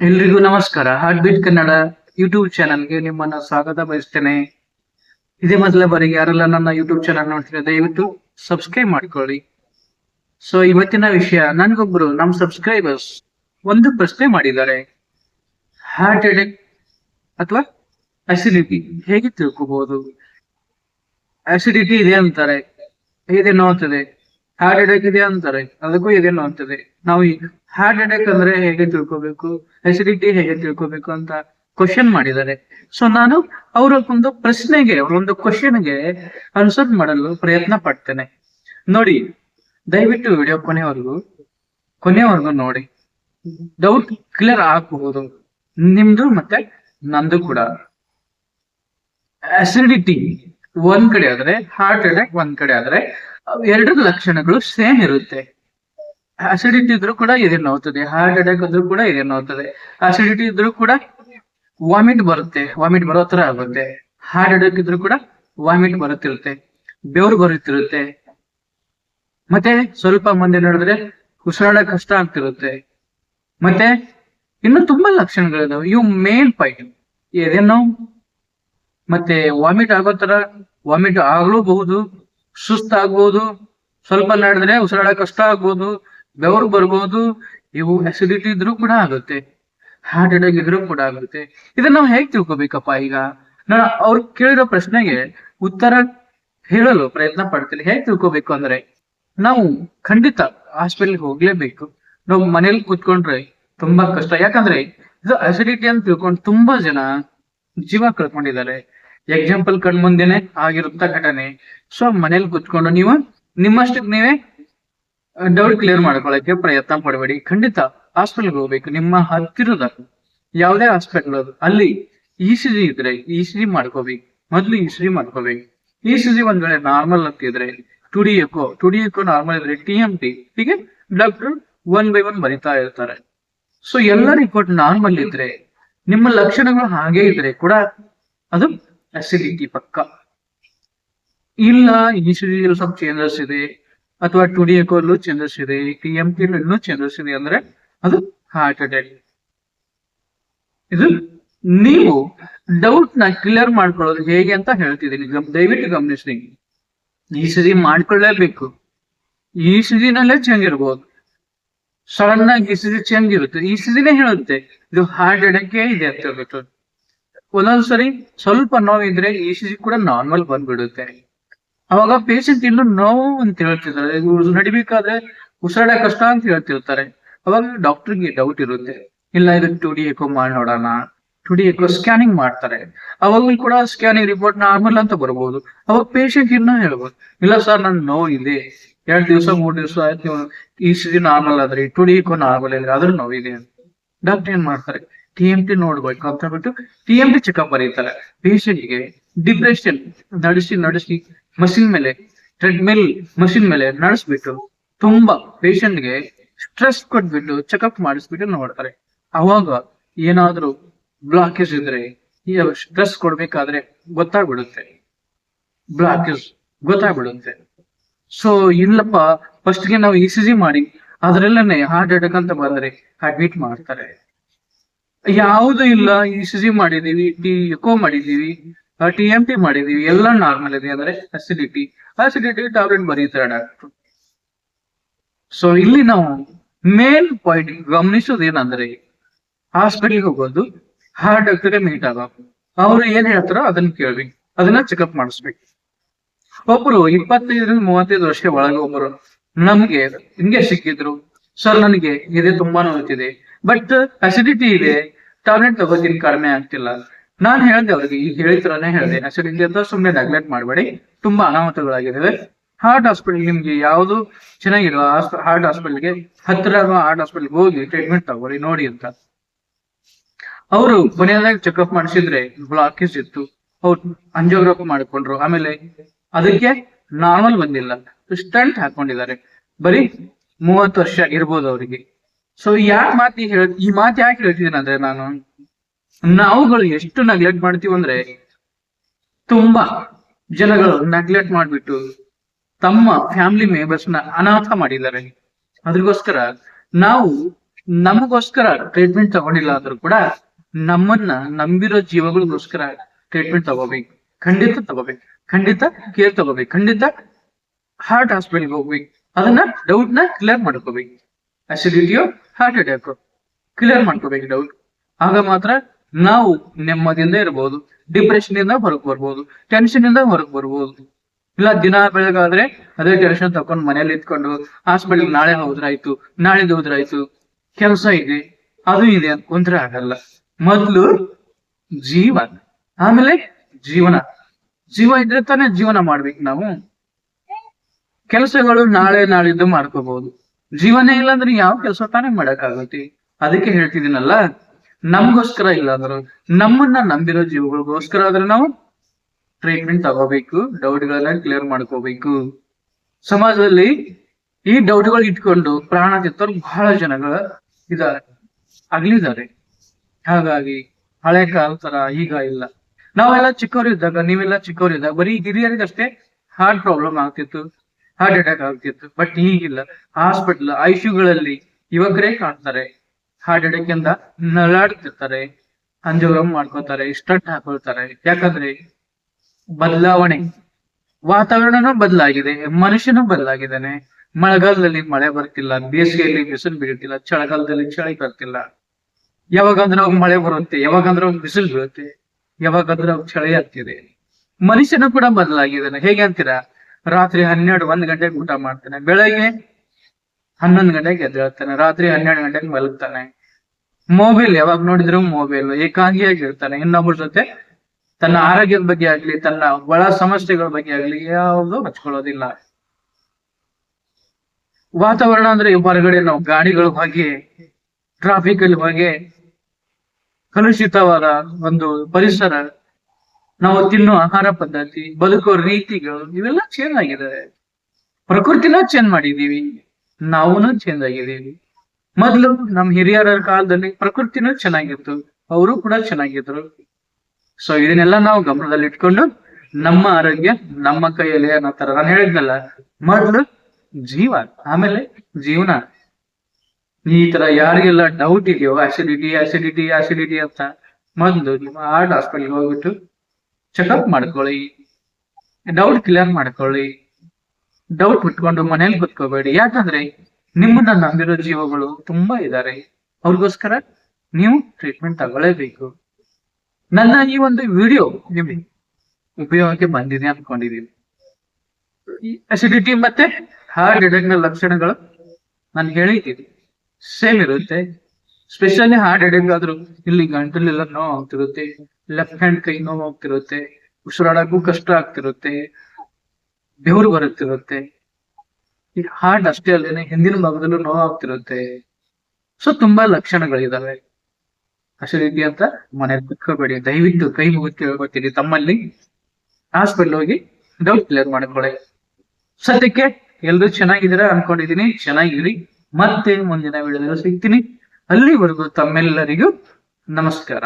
ಎಲ್ರಿಗೂ ನಮಸ್ಕಾರ. Heart beat Kannada YouTube ಚಾನಲ್ಗೆ ನಿಮ್ಮನ್ನ ಸ್ವಾಗತ ಬಯಸ್ತೇನೆ. ಇದೇ ಮೊದಲ ಬಾರಿಗೆ ಯಾರೆಲ್ಲ ನನ್ನ ಯೂಟ್ಯೂಬ್ ಚಾನಲ್ ನೋಡ್ತೀರ, ದಯವಿಟ್ಟು ಸಬ್ಸ್ಕ್ರೈಬ್ ಮಾಡ್ಕೊಳ್ಳಿ. ಸೊ ಇವತ್ತಿನ ವಿಷಯ, ನನ್ಗೊಬ್ರು ನಮ್ ಸಬ್ಸ್ಕ್ರೈಬರ್ಸ್ ಒಂದು ಪ್ರಶ್ನೆ ಮಾಡಿದ್ದಾರೆ. ಹಾರ್ಟ್ ಅಟ್ಯಾಕ್ ಅಥವಾ ಅಸಿಡಿಟಿ ಹೇಗೆ ತಿಳ್ಕೋಬಹುದು ಅಸಿಡಿಟಿ ಇದೆ ಅಂತಾರೆ, ಹೇಗೆ ನೋವುತ್ತದೆ ಹಾರ್ಟ್ ಅಟ್ಯಾಕ್ ಇದೆ ಅಂತಾರೆ. ಅದಕ್ಕೂ ಇದೆ ನೋವುತ್ತದೆ ನಾವು ಹಾರ್ಟ್ ಅಟ್ಯಾಕ್ ಅಂದ್ರೆ ಹೇಗೆ ತಿಳ್ಕೋಬೇಕು? ಎಸಿಡಿಟಿ ಹೇಗೆ ತಿಳ್ಕೋಬೇಕು ಅಂತ ಕ್ವಶನ್ ಮಾಡಿದ್ದಾರೆ. ಸೊ ನಾನು ಅವರ ಒಂದು ಪ್ರಶ್ನೆಗೆ, ಅವರೊಂದು ಕ್ವಶನ್ಗೆ ಆನ್ಸರ್ ಮಾಡಲು ಪ್ರಯತ್ನ ಪಡ್ತೇನೆ. ನೋಡಿ, ದಯವಿಟ್ಟು ವಿಡಿಯೋ ಕೊನೆವರೆಗೂ ಕೊನೆವರೆಗೂ ನೋಡಿ. ಡೌಟ್ ಕ್ಲಿಯರ್ ಆಗಬಹುದು. ನಿಮ್ದು ಮತ್ತೆ ನಂದು ಕೂಡ. ಅಸಿಡಿಟಿ ಒಂದ್ ಕಡೆ ಆದ್ರೆ ಹಾರ್ಟ್ ಅಟ್ಯಾಕ್ ಒಂದ್ ಕಡೆ ಆದ್ರೆ, ಎರಡು ಲಕ್ಷಣಗಳು ಸೇಮ್ ಇರುತ್ತೆ. ಅಸಿಡಿಟಿ ಇದ್ರೂ ಕೂಡ ನೋವುತ್ತದೆ ಹಾರ್ಟ್ ಅಟ್ಯಾಕ್ ಇದ್ರೂ ಕೂಡ ಇದೆ ನೋವುತ್ತದೆ ಅಸಿಡಿಟಿ ಇದ್ರೂ ಕೂಡ ವಾಮಿಟ್ ಬರುತ್ತೆ. ವಾಮಿಟ್ ಬರೋ ತರ ಆಗುತ್ತೆ. ಹಾರ್ಟ್ ಅಟ್ಯಾಕ್ ಇದ್ರೂ ಕೂಡ ವಾಮಿಟ್ ಬರುತ್ತಿರುತ್ತೆ. ಬೆವರು ಬರುತ್ತಿರುತ್ತೆ. ಮತ್ತೆ ಸ್ವಲ್ಪ ಮಂದಿ ನೋಡಿದ್ರೆ ಉಸಿರಾಡ ಕಷ್ಟ ಆಗ್ತಿರುತ್ತೆ. ಮತ್ತೆ ಇನ್ನು ತುಂಬಾ ಲಕ್ಷಣಗಳಿದಾವೆ. ಇವು ಮೇನ್ ಪಾಯಿಂಟ್ ಎದೆ ನೋವು ಮತ್ತೆ ವಾಮಿಟ್ ಆಗೋ ತರ ವಾಮಿಟ್ ಆಗ್ಲೂಬಹುದು ಸುಸ್ತಾಗ್ಬೋದು ಸ್ವಲ್ಪ ನಡೆದ್ರೆ ಉಸಿರಾಡ ಕಷ್ಟ ಆಗ್ಬಹುದು ಬೆವರು ಬರ್ಬೋದು, ಇವು ಅಸಿಡಿಟಿ ಇದ್ರೂ ಕೂಡ ಆಗುತ್ತೆ ಹಾರ್ಟ್ ಅಟ್ಯಾಕ್ ಇದ್ರೂ ಕೂಡ ಆಗುತ್ತೆ. ಇದನ್ನ ನಾವು ಹೇಗ್ ತಿಳ್ಕೊಬೇಕಪ್ಪ ಈಗ? ನಾನು ಅವ್ರು ಕೇಳಿರೋ ಪ್ರಶ್ನೆಗೆ ಉತ್ತರ ಹೇಳಲು ಪ್ರಯತ್ನ ಪಡ್ತೀನಿ. ಹೇಗ್ ತಿಳ್ಕೊಬೇಕು ಅಂದ್ರೆ, ನಾವು ಖಂಡಿತ ಹಾಸ್ಪಿಟಲ್ಗೆ ಹೋಗ್ಲೇಬೇಕು. ನಾವು ಮನೇಲಿ ಕೂತ್ಕೊಂಡ್ರೆ ತುಂಬಾ ಕಷ್ಟ. ಯಾಕಂದ್ರೆ ಇದು ಅಸಿಡಿಟಿ ಅಂತ ತಿಳ್ಕೊಂಡು ತುಂಬಾ ಜನ ಜೀವ ಕಳ್ಕೊಂಡಿದ್ದಾರೆ. ಎಕ್ಸಾಂಪಲ್ ಕಣ್ ಮುಂದೆನೆ ಆಗಿರುತ್ತ ಘಟನೆ. ಸೊ ಮನೇಲಿ ಕುತ್ಕೊಂಡು ನೀವು ನಿಮ್ಮಷ್ಟಕ್ಕೆ ನೀವೇ ಡೌಟ್ ಕ್ಲಿಯರ್ ಮಾಡ್ಕೊಳಕ್ಕೆ ಪ್ರಯತ್ನ ಪಡಬೇಡಿ. ಖಂಡಿತ ಹಾಸ್ಪಿಟಲ್ಗೆ ಹೋಗ್ಬೇಕು. ನಿಮ್ಮ ಹತ್ತಿರದ ಯಾವುದೇ ಹಾಸ್ಪಿಟಲ್ ಅದು. ಅಲ್ಲಿ ಇ ಸಿ ಜಿ ಇದ್ರೆ ಇ ಸಿ ಜಿ ಮಾಡ್ಕೋಬೇಕು. ಮೊದ್ಲು ಇ ಸಿ ಜಿ ಮಾಡ್ಕೋಬೇಕು. ಇ ಸಿ ಜಿ ಒಂದ್ ವೇಳೆ ನಾರ್ಮಲ್ ಅಂತಿದ್ರೆ two D echo two D echo normal ಇದ್ರೆ ಟಿ ಎಂ ಟಿ ಹೀಗೆ ಡಾಕ್ಟರ್ ಒನ್ ಬೈ ಒನ್ ಬರಿತಾ ಇರ್ತಾರೆ. ಸೊ ಎಲ್ಲ ರಿಪೋರ್ಟ್ ನಾರ್ಮಲ್ ಇದ್ರೆ, ನಿಮ್ಮ ಲಕ್ಷಣಗಳು ಹಾಗೆ ಇದ್ರೆ ಕೂಡ ಅದು ಅಸಿಡಿಟಿ ಪಕ್ಕ. ಇಲ್ಲ, ಈ ಸಬ್ ಚೇಂಜಸ್ ಇದೆ, ಅಥವಾ ಟು ಡಿ ಎಕೋಲ್ಲೂ ಚೇಂಜಸ್ ಇದೆ ಟಿ ಎಂ ಪಿ ಚೇಂಜಸ್ ಇದೆ ಅಂದ್ರೆ ಅದು ಹಾರ್ಟ್ ಅಟ್ಯಾಕ್ ಇದು ನೀವು ಡೌಟ್ನ ಕ್ಲಿಯರ್ ಮಾಡ್ಕೊಳ್ಳೋದು ಹೇಗೆ ಅಂತ ಹೇಳ್ತಿದ್ದೀನಿ. ದಯವಿಟ್ಟು ಗಮನಿಸಿ ಈ ಸಿರಿ ಮಾಡ್ಕೊಳ್ಳೇಬೇಕು. ಈ ಚೇಂಜ್ ಇರ್ಬೋದು. ಸಡನ್ ಆಗಿ ಸಿರಿ ಚೇಂಜ್ ಇರುತ್ತೆ. ಈ ಸಿರಿನೇ ಹೇಳುತ್ತೆ. ಇದು ಹಾರ್ಟ್ ಅಟ್ಯಾಕ್ ಇದೆ ಅಂತ ಹೇಳ್ಬಿಟ್ಟು. ಒಂದೊಂದ್ಸರಿ ಸ್ವಲ್ಪ ನೋವಿದ್ರೆ ಇ ಸಿ ಜಿ ಕೂಡ ನಾರ್ಮಲ್ ಬಂದ್ಬಿಡುತ್ತೆ. ಅವಾಗ ಪೇಷಂಟ್ ಇನ್ನು ನೋವು ಅಂತ ಹೇಳ್ತಿರ್ತಾರೆ ನಡಿಬೇಕಾದ್ರೆ ಉಸಿರಾಡ ಕಷ್ಟ ಅಂತ ಹೇಳ್ತಿರ್ತಾರೆ. ಅವಾಗ ಡಾಕ್ಟರ್ಗೆ ಡೌಟ್ ಇರುತ್ತೆ. ಇಲ್ಲ, ಇದು ಟು ಡಿ ಎಕೋ ಮಾಡಿ ನೋಡೋಣ. ಟು ಡಿ ಎಕೋ ಸ್ಕ್ಯಾನಿಂಗ್ ಮಾಡ್ತಾರೆ. ಅವಾಗಲೂ ಕೂಡ ಸ್ಕ್ಯಾನಿಂಗ್ ರಿಪೋರ್ಟ್ ನಾರ್ಮಲ್ ಅಂತ ಬರ್ಬೋದು. ಅವಾಗ ಪೇಷಂಟ್ ಇನ್ನ ಹೇಳ್ಬೋದು ಇಲ್ಲ ಸರ್, ನನ್ ನೋವು ಇದೆ. ಎರಡ್ ದಿವಸ, ಮೂರ್ ದಿವಸ ಆಯ್ತು. ಈ ಸಿ ನಾರ್ಮಲ್ ಆದ್ರೆ ಟು ಡಿ ಎಕೋ ನಾರ್ಮಲ್ ಇದ್ರೆ ಅದ್ರ ನೋವಿದೆ ಡಾಕ್ಟರ್ ಏನ್ ಮಾಡ್ತಾರೆ? ಟಿ ಎಂ ಟಿ ನೋಡ್ಬೇಕು ಅಂತ ಹೇಳ್ಬಿಟ್ಟು ಟಿ ಎಂ ಟಿ ಚೆಕಪ್ ಬರೀತಾರೆ. ಪೇಷಂಟ್ಗೆ ಡಿಪ್ರೆಷನ್ ನಡೆಸಿ ನಡೆಸಿ ಮಷಿನ್ ಮೇಲೆ ಟ್ರೆಡ್ ಮಿಲ್ ಮಷಿನ್ ಮೇಲೆ ನಡೆಸ್ಬಿಟ್ಟು ತುಂಬಾ ಪೇಷಂಟ್ಗೆ ಸ್ಟ್ರೆಸ್ ಕೊಟ್ಬಿಟ್ಟು ಚೆಕಪ್ ಮಾಡಿಸ್ಬಿಟ್ಟು ನೋಡ್ತಾರೆ. ಅವಾಗ ಏನಾದ್ರೂ ಬ್ಲಾಕೇಜ್ ಇದ್ರೆ ಸ್ಟ್ರೆಸ್ ಕೊಡ್ಬೇಕಾದ್ರೆ ಗೊತ್ತಾಗ್ಬಿಡುತ್ತೆ. ಬ್ಲಾಕೇಜ್ ಗೊತ್ತಾಗ್ಬಿಡುತ್ತೆ. ಸೊ ಇಲ್ಲಪ್ಪ ಫಸ್ಟ್ಗೆ ನಾವು ಇ ಸಿ ಜಿ ಮಾಡಿ, ಅದ್ರಲ್ಲೇನೆ ಹಾರ್ಟ್ ಅಟ್ಯಾಕ್ ಅಂತ ಬಂದ್ರೆ ಅಡ್ಮಿಟ್ ಮಾಡ್ತಾರೆ. ಯಾವುದು ಇಲ್ಲ. ಇ ಸಿ ಮಾಡಿದೀವಿ ಟಿ ಎಕೋ ಮಾಡಿದೀವಿ ಟಿ ಎಂ ಟಿ ಮಾಡಿದೀವಿ ಎಲ್ಲ ನಾರ್ಮಲ್ ಇದೆ. ಅಂದ್ರೆ ಅಸಿಡಿಟಿ ಅಸಿಡಿಟಿ ಟ್ಯಾಬ್ಲೆಟ್ ಬರೀತಾರೆ ಡಾಕ್ಟರ್ ಸೊ ಇಲ್ಲಿ ನಾವು ಮೇನ್ ಪಾಯಿಂಟ್ ಗಮನಿಸೋದು ಏನಂದ್ರೆ ಹಾಸ್ಪಿಟಲ್ಗೆ ಹೋಗೋದು ಹಾರ್ಟ್ ಡಾಕ್ಟರ್ ಮೀಟ್ ಆಗೋದು ಅವ್ರು ಏನ್ ಹೇಳ್ತಾರೋ ಅದನ್ನ ಕೇಳ್ಬೇಕು ಅದನ್ನ ಚೆಕ್ಅಪ್ ಮಾಡಿಸ್ಬೇಕು. ಒಬ್ರು ಇಪ್ಪತ್ತೈದರಿಂದ ಮೂವತ್ತೈದು ವರ್ಷ ಒಳಗೆ ಒಬ್ಬರು ನಮ್ಗೆ ಹಿಂಗೆ ಸಿಕ್ಕಿದ್ರು. ಸರ್, ನನಗೆ ಇದೆ ತುಂಬಾ ನೋಡ್ತಿದೆ ಬಟ್ ಅಸಿಡಿಟಿ ಇದೆ. ಟ್ಯಾಬ್ಲೆಟ್ ತಗೋತೀನಿ, ಕಡಿಮೆ ಆಗ್ತಿಲ್ಲ. ನಾನ್ ಹೇಳ್ದೆ ಅವ್ರಿಗೆ ಈಗ ಹೇಳಿದ್ರನೇ ಹೇಳ್ದೆ. ಆಕ್ಚುಲಿ ಅಂತ ಸುಮ್ನೆ ನೆಗ್ಲೆಕ್ಟ್ ಮಾಡಬೇಡಿ. ತುಂಬಾ ಅನಾಹುತಗಳಾಗಿದ್ದಾವೆ. ಹಾರ್ಟ್ ಹಾಸ್ಪಿಟಲ್ ನಿಮ್ಗೆ ಯಾವುದು ಚೆನ್ನಾಗಿರೋ ಹಾರ್ಟ್ ಹಾಸ್ಪಿಟಲ್ಗೆ ಹತ್ತಿರ ಹಾರ್ಟ್ ಹಾಸ್ಪಿಟಲ್ ಹೋಗಿ ಟ್ರೀಟ್ಮೆಂಟ್ ತಗೋರಿ ನೋಡಿ ಅಂತ. ಅವರು ಕೊನೆಯದಾಗಿ ಚೆಕಪ್ ಮಾಡಿಸಿದ್ರೆ ಬ್ಲಾಕೇಜ್ ಇತ್ತು. ಅವ್ರು ಅಂಜಿಯೋಗ್ರಾಫಿ ಮಾಡಿಕೊಂಡ್ರು. ಆಮೇಲೆ ಅದಕ್ಕೆ ನಾರ್ಮಲ್ ಬಂದಿಲ್ಲ. ಸ್ಟಂಟ್ ಹಾಕೊಂಡಿದ್ದಾರೆ. ಬರೀ ಮೂವತ್ತು ವರ್ಷ ಇರ್ಬೋದು ಅವರಿಗೆ. ಸೊ ಯಾಕೆ ಮಾತಿ ಹೇಳ, ಈ ಮಾತು ಯಾಕೆ ಹೇಳ್ತಿದ್ದೀನಿ ಅಂದ್ರೆ ನಾನು, ನಾವುಗಳು ಎಷ್ಟು ನೆಗ್ಲೆಕ್ಟ್ ಮಾಡ್ತೀವಿ ಅಂದ್ರೆ, ತುಂಬಾ ಜನಗಳು ನೆಗ್ಲೆಕ್ಟ್ ಮಾಡ್ಬಿಟ್ಟು ತಮ್ಮ ಫ್ಯಾಮಿಲಿ ಮೆಂಬರ್ಸ್ನ ಅನಾಥ ಮಾಡಿದ್ದಾರೆ. ಅದ್ರಿಗೋಸ್ಕರ ನಾವು ನಮಗೋಸ್ಕರ ಟ್ರೀಟ್ಮೆಂಟ್ ತಗೊಂಡಿಲ್ಲ ಆದ್ರೂ ಕೂಡ ನಮ್ಮನ್ನ ನಂಬಿರೋ ಜೀವಗಳಿಗೋಸ್ಕರ ಟ್ರೀಟ್ಮೆಂಟ್ ತಗೋಬೇಕು. ಖಂಡಿತ ತಗೋಬೇಕು. ಖಂಡಿತ ಕೇರ್ ತಗೋಬೇಕು. ಖಂಡಿತ ಹಾರ್ಟ್ ಹಾಸ್ಪಿಟಲ್ಗೆ ಹೋಗ್ಬೇಕು. ಅದನ್ನ ಡೌಟ್ನ ಕ್ಲಿಯರ್ ಮಾಡ್ಕೋಬೇಕು. ಅಸಿಡಿಟಿಯೋ ಹಾರ್ಟ್ ಅಟ್ಯಾಕ್ ಕ್ಲಿಯರ್ ಮಾಡ್ಕೋಬೇಕು ಡೌಟ್ ಆಗ ಮಾತ್ರ ನಾವು ನೆಮ್ಮದಿಯಿಂದ ಇರಬಹುದು ಡಿಪ್ರೆಷನ್ ಇಂದ ಹೊರಗೆ ಬರ್ಬೋದು ಟೆನ್ಷನ್ ಇಂದ ಹೊರಗೆ ಬರ್ಬೋದು. ಇಲ್ಲ, ದಿನ ಬೆಳಗಾದ್ರೆ ಅದೇ ಟೆನ್ಷನ್ ತಕೊಂಡ್ ಮನೇಲಿ ಇದ್ಕೊಂಡು ಹಾಸ್ಪಿಟಲ್ ನಾಳೆ ಹೋದ್ರಾಯ್ತು ನಾಳೆ ಹೋದ್ರಾಯ್ತು, ಕೆಲಸ ಇದೆ, ಅದು ಇದೆ ಅನ್ಕೊಂಡ್ರೆ ಆಗಲ್ಲ. ಮೊದ್ಲು ಜೀವ ಆಮೇಲೆ ಜೀವನ. ಜೀವ ಇದ್ರೆ ತಾನೇ ಜೀವನ ಮಾಡ್ಬೇಕು ನಾವು. ಕೆಲಸಗಳು ನಾಳೆ, ನಾಳಿದ್ದು ಮಾಡ್ಕೋಬಹುದು ಜೀವನ ಇಲ್ಲ ಅಂದ್ರೆ ಯಾವ ಕೆಲಸ ತಾನೇ ಮಾಡಕ್ಕಾಗತ್ತೆ? ಅದಕ್ಕೆ ಹೇಳ್ತಿದ್ದೀನಲ್ಲ, ನಮ್ಗೋಸ್ಕರ ಇಲ್ಲ ಅಂದ್ರೆ. ನಮ್ಮನ್ನ ನಂಬಿರೋ ಜೀವಗಳಿಗೋಸ್ಕರ ಆದ್ರೆ ನಾವು ಟ್ರೀಟ್ಮೆಂಟ್ ತಗೋಬೇಕು ಡೌಟ್ಗಳನ್ನ ಕ್ಲಿಯರ್ ಮಾಡ್ಕೋಬೇಕು. ಸಮಾಜದಲ್ಲಿ ಈ ಡೌಟ್ಗಳು ಇಟ್ಕೊಂಡು ಪ್ರಾಣ ಬಹಳ ಜನಗಳ ಇದಾರೆ ಆಗ್ಲಿದ್ದಾರೆ ಹಾಗಾಗಿ ಹಳೆ ಕಾಲ ತರ ಈಗ ಇಲ್ಲ. ನಾವೆಲ್ಲ ಚಿಕ್ಕವರಿದ್ದಾಗ ನೀವೆಲ್ಲ ಚಿಕ್ಕವರಿದ್ದಾಗ ಬರೀ ಹಿರಿಯರಿಗಷ್ಟೇ ಹಾರ್ಟ್ ಪ್ರಾಬ್ಲಮ್ ಆಗ್ತಿತ್ತು. ಹಾರ್ಟ್ ಅಟ್ಯಾಕ್ ಆಗ್ತಿತ್ತು. ಬಟ್ ಈಗಿಲ್ಲ ಹಾಸ್ಪಿಟಲ್ ಐಶುಗಳಲ್ಲಿ ಯುವಕರೇ ಕಾಣ್ತಾರೆ. ಹಾರ್ಟ್ ಅಟ್ಯಾಕ್ ಇಂದ ನಲಾಡ್ತಿರ್ತಾರೆ ಅಂಜೋಗ್ರಾಮ್ ಮಾಡ್ಕೋತಾರೆ ಸ್ಟಂಟ್ ಹಾಕೊಳ್ತಾರೆ. ಯಾಕಂದ್ರೆ ಬದಲಾವಣೆ. ವಾತಾವರಣನೂ ಬದಲಾಗಿದೆ, ಮನುಷ್ಯನು ಬದಲಾಗಿದ್ದಾನೆ. ಮಳೆಗಾಲದಲ್ಲಿ ಮಳೆ ಬರ್ತಿಲ್ಲ, ಬೇಸಿಗೆಯಲ್ಲಿ ಬಿಸಿಲು ಬೀಳ್ತಿಲ್ಲ, ಚಳಿಗಾಲದಲ್ಲಿ ಚಳಿ ಬರ್ತಿಲ್ಲ. ಯಾವಾಗಂದ್ರೆ ಅವಾಗ ಮಳೆ ಬರುತ್ತೆ, ಯಾವಾಗಂದ್ರೆ ಅವಾಗ ಬಿಸಿಲು ಬೀಳುತ್ತೆ, ಯಾವಾಗಂದ್ರೆ ಅವಾಗ ಚಳಿ ಆಗ್ತಿದೆ. ಮನುಷ್ಯನು ಕೂಡ ಬದಲಾಗಿದ್ದಾನೆ. ಹೇಗೆ ಅಂತೀರಾ? ರಾತ್ರಿ ಹನ್ನೆರಡು ಒಂದ್ ಗಂಟೆಗೆ ಊಟ ಮಾಡ್ತಾನೆ. ಬೆಳಗ್ಗೆ ಹನ್ನೊಂದು ಗಂಟೆಗೆ ಎದ್ದೇಳ್ತಾನೆ. ರಾತ್ರಿ ಹನ್ನೆರಡು ಗಂಟೆಗೆ ಮಲಗ್ತಾನೆ. ಮೊಬೈಲ್ ಯಾವಾಗ ನೋಡಿದ್ರು ಮೊಬೈಲ್ ಏಕಾಂಗಿಯಾಗಿ ಇರ್ತಾನೆ. ಇನ್ನೊಬ್ಬರ ಜೊತೆ ತನ್ನ ಆರೋಗ್ಯದ ಬಗ್ಗೆ ಆಗ್ಲಿ, ತನ್ನ ಒಳ ಸಮಸ್ಯೆಗಳ ಬಗ್ಗೆ ಆಗ್ಲಿ ಯಾವುದು ಹಚ್ಕೊಳ್ಳೋದಿಲ್ಲ. ವಾತಾವರಣ ಅಂದ್ರೆ ಹೊರಗಡೆ ನಾವು ಗಾಡಿಗಳ ಹೋಗಿ ಟ್ರಾಫಿಕ್ ಅಲ್ಲಿ ಹೋಗಿ ಕಲುಷಿತವಾದ ಒಂದು ಪರಿಸರ ನಾವು ತಿನ್ನೋ ಆಹಾರ ಪದ್ಧತಿ ಬದುಕೋ ರೀತಿಗಳು, ಇವೆಲ್ಲ ಚೇಂಜ್ ಆಗಿದೆ ಪ್ರಕೃತಿನ ಚೇಂಜ್ ಮಾಡಿದೀವಿ ನಾವುನು ಚೇಂಜ್ ಆಗಿದ್ದೀವಿ. ಮೊದ್ಲು ನಮ್ಮ ಹಿರಿಯರ ಕಾಲದಲ್ಲಿ ಪ್ರಕೃತಿನೂ ಚೆನ್ನಾಗಿತ್ತು. ಅವರು ಕೂಡ ಚೆನ್ನಾಗಿದ್ರು. ಸೊ ಇದನ್ನೆಲ್ಲ ನಾವು ಗಮನದಲ್ಲಿ ಇಟ್ಕೊಂಡು ನಮ್ಮ ಆರೋಗ್ಯ, ನಮ್ಮ ಕೈಯಲ್ಲಿ ಅನ್ನೋ ತರ ನಾನು ಹೇಳಿದ್ನಲ್ಲ, ಮೊದ್ಲು ಜೀವ, ಆಮೇಲೆ ಜೀವನ. ಈ ತರ ಯಾರಿಗೆಲ್ಲ ಡೌಟ್ ಇದೆಯೋ ಆಸಿಡಿಟಿ ಆಸಿಡಿಟಿ ಆಸಿಡಿಟಿ ಅಂತ, ಮೊದ್ಲು ನಿಮ್ಮ ಹಾಸ್ಪಿಟಲ್ಗೆ ಹೋಗ್ಬಿಟ್ಟು ಚೆಕಪ್ ಮಾಡ್ಕೊಳ್ಳಿ. ಡೌಟ್ ಕ್ಲಿಯರ್ ಮಾಡ್ಕೊಳ್ಳಿ. ಡೌಟ್ ಬಿಟ್ಕೊಂಡು ಮನೇಲಿ ಕುತ್ಕೋಬೇಡಿ. ಯಾಕಂದ್ರೆ ನಿಮ್ಮನ್ನ ನಂಬಿರೋ ಜೀವಗಳು ತುಂಬಾ ಇದ್ದಾರೆ ಅವ್ರಿಗೋಸ್ಕರ ನೀವು ಟ್ರೀಟ್ಮೆಂಟ್ ತಗೊಳ್ಳೇಬೇಕು. ನನ್ನ ಈ ಒಂದು ವಿಡಿಯೋ ನಿಮಗೆ ಉಪಯೋಗಕ್ಕೆ ಬಂದಿದೆ ಅನ್ಕೊಂಡಿದೀನಿ. ಈ ಅಸಿಡಿಟಿ ಮತ್ತೆ ಹಾರ್ಟ್ ಅಟ್ಯಾಕ್ನ ಲಕ್ಷಣಗಳು ನಾನು ಹೇಳಿದ್ದೀನಿ. ಸೇಮ್ ಇರುತ್ತೆ. ಸ್ಪೆಷಲಿ ಹಾರ್ಟ್ ಅಟ್ಯಾಕ್ ಆದ್ರೂ ಇಲ್ಲಿ ಗಂಟಲೆಲ್ಲ ನೋವು ಆಗ್ತಿರುತ್ತೆ. ಲೆಫ್ಟ್ ಹ್ಯಾಂಡ್ ಕೈ ನೋವು ಆಗ್ತಿರುತ್ತೆ, ಉಸಿರಾಡಕ್ಕೂ ಕಷ್ಟ ಆಗ್ತಿರುತ್ತೆ, ಬೆವರು ಬರುತ್ತಿರುತ್ತೆ. ಈ ಹಾರ್ಟ್ ಅಷ್ಟೇ ಅಲ್ಲದೆ ಹಿಂದಿನ ಭಾಗದಲ್ಲೂ ನೋವಾಗ್ತಿರುತ್ತೆ ಸೊ ತುಂಬಾ ಲಕ್ಷಣಗಳಿದಾವೆ. ಹಸಿರಿದ್ದಿ ಅಂತ ಮನೆ ಕುತ್ಕೋಬೇಡಿ, ದಯವಿಟ್ಟು ಕೈ ಮುಗಿದು ಕೇಳ್ಕೊತೀನಿ ತಮ್ಮಲ್ಲಿ. ಹಾಸ್ಪಿಟಲ್ ಹೋಗಿ ಡೌಟ್ ಕ್ಲಿಯರ್ ಮಾಡ್ಕೊಳ್ಳಿ. ಸದ್ಯಕ್ಕೆ ಎಲ್ರು ಚೆನ್ನಾಗಿದ್ದೀರಾ ಅನ್ಕೊಂಡಿದೀನಿ ಚೆನ್ನಾಗಿರಿ ಮತ್ತೆ ಮುಂದಿನ ವಿಡಿಯೋದಲ್ಲಿ ಸಿಗ್ತೀನಿ. ಅಲ್ಲಿವರೆಗೂ ತಮ್ಮೆಲ್ಲರಿಗೂ ನಮಸ್ಕಾರ.